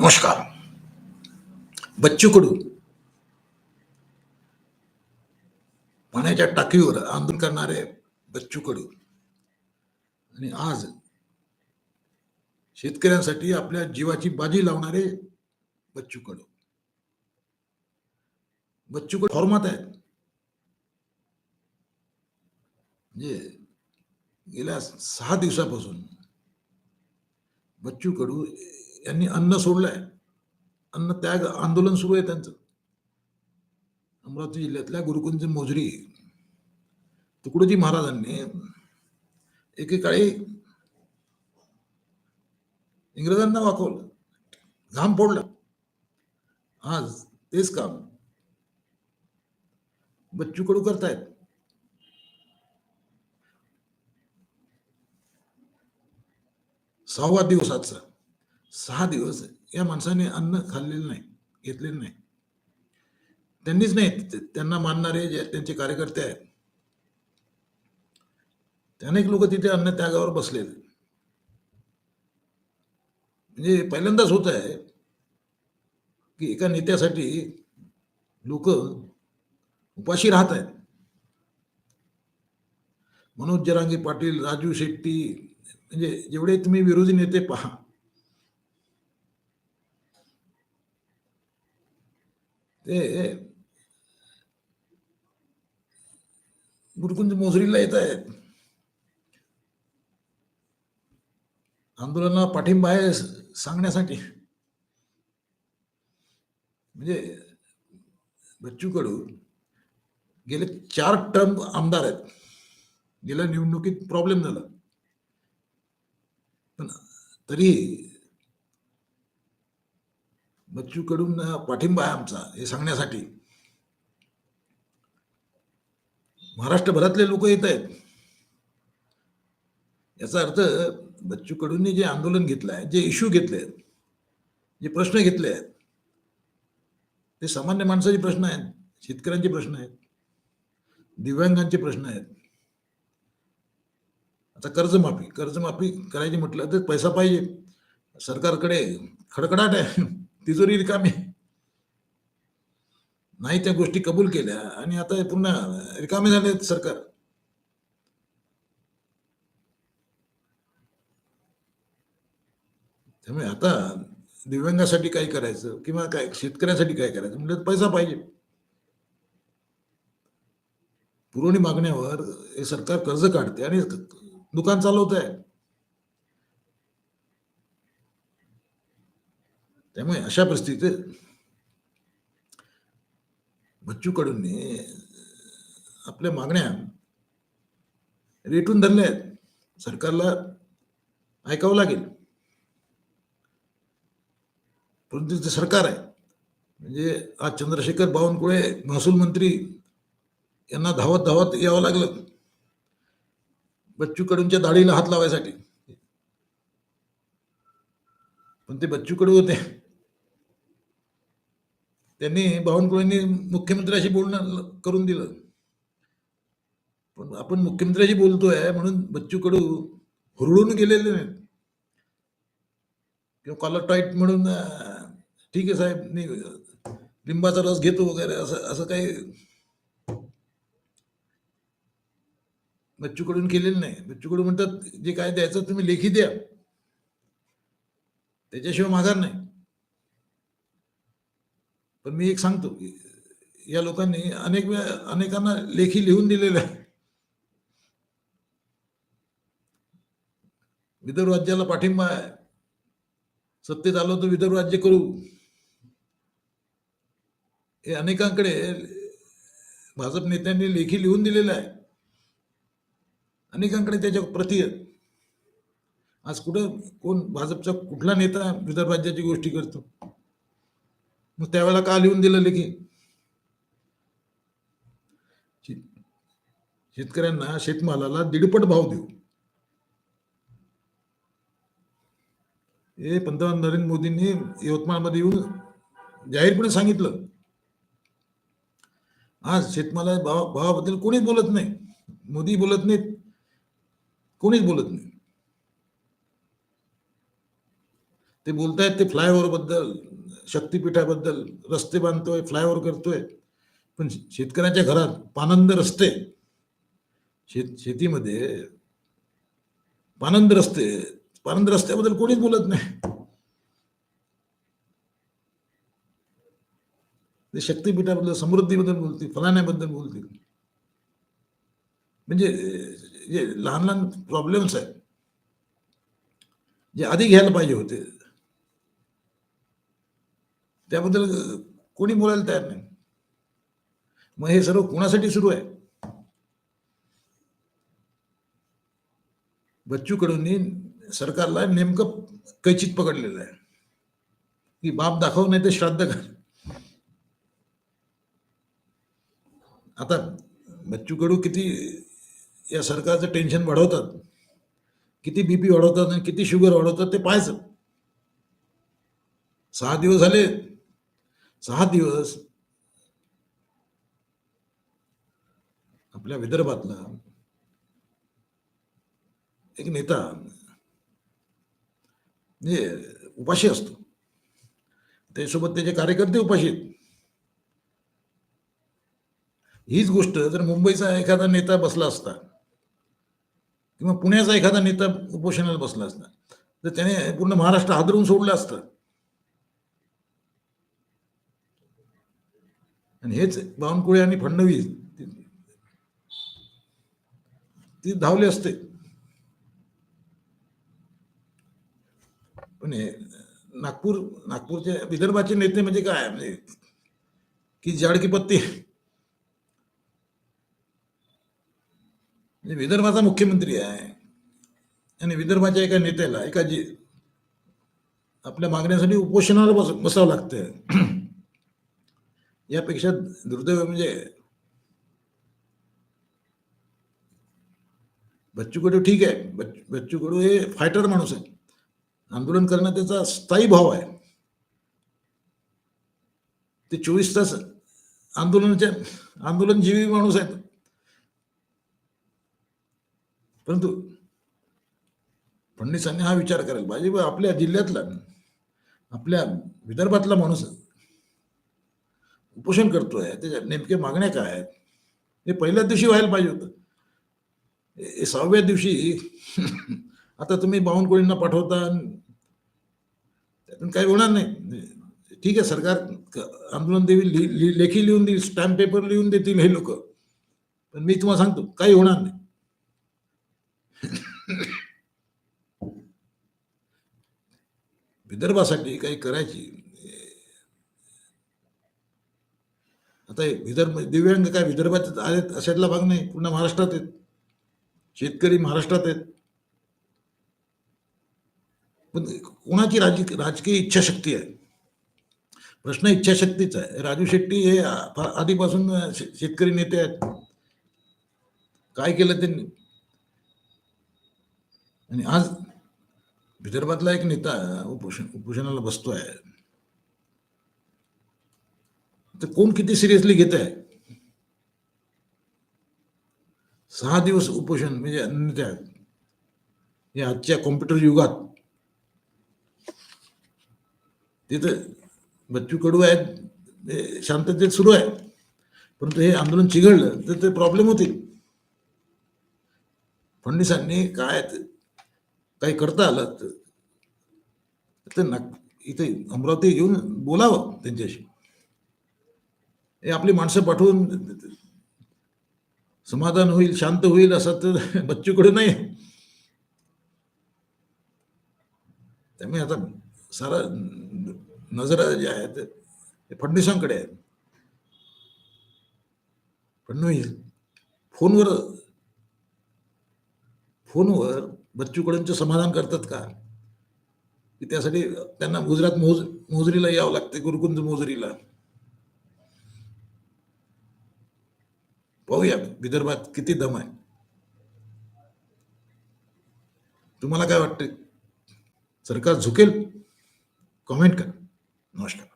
नमस्कार. बच्चू कडू पाण्याच्या टाकीवर आंदोलन करणारे बच्चू कडू आणि आज शेतकऱ्यांसाठी आपल्या जीवाची बाजी लावणारे बच्चू कडू बच्चू कडू फॉर्मात आहेत म्हणजे गेल्या सहा दिवसापासून बच्चू कडू यांनी अन्न सोडलंय. अन्न त्याग आंदोलन सुरू आहे त्यांचं. अमरावती जिल्ह्यातल्या गुरुकुंज मोजरी तुकडोजी महाराजांनी एकेकाळी इंग्रजांना वाकवलं घाम फोडला. आज तेच काम बच्चू कडू करतायत. सहावा दिवस आजचा. सहा दिवस या माणसाने अन्न खाल्लेलं नाही घेतलेलं नाही. त्यांनीच नाही त्यांना मानणारे जे त्यांचे कार्यकर्ते आहेत. त्यांना अनेक लोक तिथे अन्न त्यागावर बसलेले. म्हणजे पहिल्यांदाच होत आहे की एका नेत्यासाठी लोक उपाशी राहत आहेत. मनोज जरांगी पाटील राजू शेट्टी म्हणजे जेवढे तुम्ही विरोधी नेते पहा ते गुरुकुंज मोजरीला येत आहेत. आंदोलनाला पाठिंबा आहे सांगण्यासाठी. म्हणजे बच्चू कडू गेले चार टर्म आमदार आहेत. गेल्या निवडणुकीत प्रॉब्लेम झाला. पण तरी बच्चू कडून पाठिंबा आहे आमचा हे सांगण्यासाठी. महाराष्ट्रभरातले लोक येत आहेत. याचा अर्थ बच्चू कडूंनी जे आंदोलन घेतलं आहे जे इश्यू घेतले आहेत जे प्रश्न घेतले आहेत ते सामान्य माणसाचे प्रश्न आहेत शेतकऱ्यांचे प्रश्न आहेत दिव्यांगांचे प्रश्न आहेत. आता कर्जमाफी कर्जमाफी करायची म्हटलं तर पैसा पाहिजे. सरकारकडे खडखडाट आहे. तिजोरी रिकामी. नाही त्या गोष्टी कबूल केल्या आणि आता पुन्हा रिकामे झाले सरकार. त्यामुळे आता दिव्यांगासाठी काय करायचं किंवा काय शेतकऱ्यासाठी काय करायचं? म्हणजे पैसा पाहिजे. पुरवणी मागण्यावर हे सरकार कर्ज काढते आणि दुकान चालवत आहे त्यामुळे अशा परिस्थितीत बच्चू कडूंनी आपल्या मागण्या रेटून धरल्या आहेत. सरकारला ऐकावं लागेल. परंतु ते सरकार आहे म्हणजे आज चंद्रशेखर बावनकुळे महसूल मंत्री यांना धावत धावत यावं लागलं. बच्चू कडूंच्या दाढीला हात लावायसाठी. पण ते बच्चू कडू होते. त्यांनी बावनकुळेंनी मुख्यमंत्र्याशी बोलणं करून दिलं. पण आपण मुख्यमंत्र्याशी बोलतोय म्हणून बच्चू कडू हुरळून गेलेले नाहीत. किंवा कॉलर टाईट म्हणून ठीक आहे साहेब मी लिंबाचा रस घेतो वगैरे असं असं काही बच्चू कडून केलेलं नाही. बच्चू कडू म्हणतात जे काय द्यायचं तुम्ही लेखी द्या. त्याच्याशिवाय माघार नाही. पण मी एक सांगतो या लोकांनी अनेक वेळा अनेकांना लेखी लिहून दिलेल्या आहे. विदर्भ राज्याला पाठिंबा आहे. सत्तेत आलो तर विदर्भ राज्य करू. हे अनेकांकडे भाजप नेत्यांनी लेखी लिहून दिलेलं आहे. अनेकांकडे त्याच्या प्रती आहेत. आज कुठं कोण भाजपचा कुठला नेता विदर्भ राज्याची गोष्टी करतो? मग त्यावेळेला का लिहून दिलं लेखी. शेतकऱ्यांना शेतमालाला दीडपट भाव देऊ. हे पंतप्रधान नरेंद्र मोदींनी यवतमाळमध्ये येऊन जाहीरपणे सांगितलं. आज शेतमाला भावा भावाबद्दल कोणीच बोलत नाही. मोदी बोलत नाहीत. कोणीच बोलत नाही. ते बोलतायत ते फ्लायओव्हरबद्दल शक्तीपीठाबद्दल रस्ते बांधतोय फ्लायओव्हर करतोय. पण शेतकऱ्यांच्या घरात पानंद रस्ते. शेत शेतीमध्ये पानंद रस्ते पानंद रस्त्याबद्दल कोणीच बोलत नाही. ते शक्तीपीठाबद्दल समृद्धीबद्दल बोलतील फलाण्याबद्दल बोलतील. म्हणजे जे लहान लहान प्रॉब्लेम्स आहेत जे आधी घ्यायला पाहिजे होते त्याबद्दल कोणी बोलायला तयार नाही. मग हे सर्व कोणासाठी सुरू आहे? बच्चू कडूंनी सरकारला नेमकं कैचित पकडलेलं आहे. की बाप दाखव नाही तर श्राद्ध कर. आता बच्चू कडू किती या सरकारचं टेन्शन वाढवतात किती बीपी वाढवतात आणि किती शुगर वाढवतात ते पाहायचं. सहा दिवस झाले सहा दिवस. आपल्या विदर्भातला एक नेता म्हणजे उपाशी असतो. त्यासोबत त्याचे कार्यकर्ते उपाशी हीच गोष्ट जर मुंबईचा एखादा नेता बसला असता किंवा पुण्याचा एखादा नेता उपोषणाला बसला असता तर त्याने पूर्ण महाराष्ट्र हादरून सोडलं असतं. आणि हेच बावनकुळे आणि फडणवीस ती धावले असते. पण हे नागपूर नागपूरचे विदर्भाचे नेते म्हणजे काय? म्हणजे की जाड की पत्ती. म्हणजे विदर्भाचा मुख्यमंत्री आहे. आणि विदर्भाच्या एका नेत्याला एका जी आपल्या मागण्यासाठी उपोषणाला बस बसावं लागतं यापेक्षा दुर्दैव म्हणजे बच्चू कडू ठीक आहे. बच्चू कडू हे फायटर माणूस आहे. आंदोलन करणं त्याचा स्थायी भाव आहे. ते चोवीस तास आंदोलनाच्या आंदोलनजीवी माणूस आहेत. परंतु फडणवीसांनी हा विचार करायला पाहिजे. बा आपल्या जिल्ह्यातला आपल्या विदर्भातला माणूस उपोषण करतोय त्याच्या नेमक्या मागण्या काय आहेत? हे पहिल्याच दिवशी व्हायला पाहिजे होतं. हे सहाव्या दिवशी आता तुम्ही बावनकुळींना पाठवता त्यातून काही होणार नाही. ठीक आहे सरकार आंदोलन लि लेखी लिहून देईल स्टॅम्प पेपर लिहून देतील हे लोक. पण मी तुम्हाला सांगतो काही होणार नाही. विदर्भासाठी काही करायची आता विदर्भ दिव्यांग काय विदर्भात आहेत अशातला भाग नाही पूर्ण महाराष्ट्रात आहेत. शेतकरी महाराष्ट्रात आहेत. पण कोणाची राज राजकीय इच्छाशक्ती आहे? प्रश्न इच्छाशक्तीचा आहे. राजू शेट्टी हे आधीपासून शेतकरी नेते आहेत. काय केलं त्यांनी? आणि आज विदर्भातला एक नेता उपोषण उपोषणाला बसतो आहे तर कोण किती सिरियसली घेत आहे? सहा दिवस उपोषण म्हणजे त्या या आजच्या कॉम्प्युटर युगात. तिथं बच्चू कडू आहेत शांततेत सुरू आहे. परंतु हे आंदोलन चिघळलं तर ते प्रॉब्लेम होतील. फडणवीसांनी काय काही करता आलं तर नाग इथे अमरावती येऊन बोलावं त्यांच्याशी. आपली माणसं पाठवून समाधान होईल शांत होईल असं तर बच्चूकडे नाही. त्यामुळे आता सारा नजरा जे आहेत ते फडणवीसांकडे आहेत. फडणवीस फोनवर फोनवर बच्चूकडूनचं समाधान करतात का? की त्यासाठी त्यांना गुजरात मोज मोजरीला यावं लागते गुरुकुंज मोजरीला. पाहूया विदर्भात किती दम आहे. तुम्हाला काय वाटते सरकार झुकेल? कमेंट करा. नमस्कार.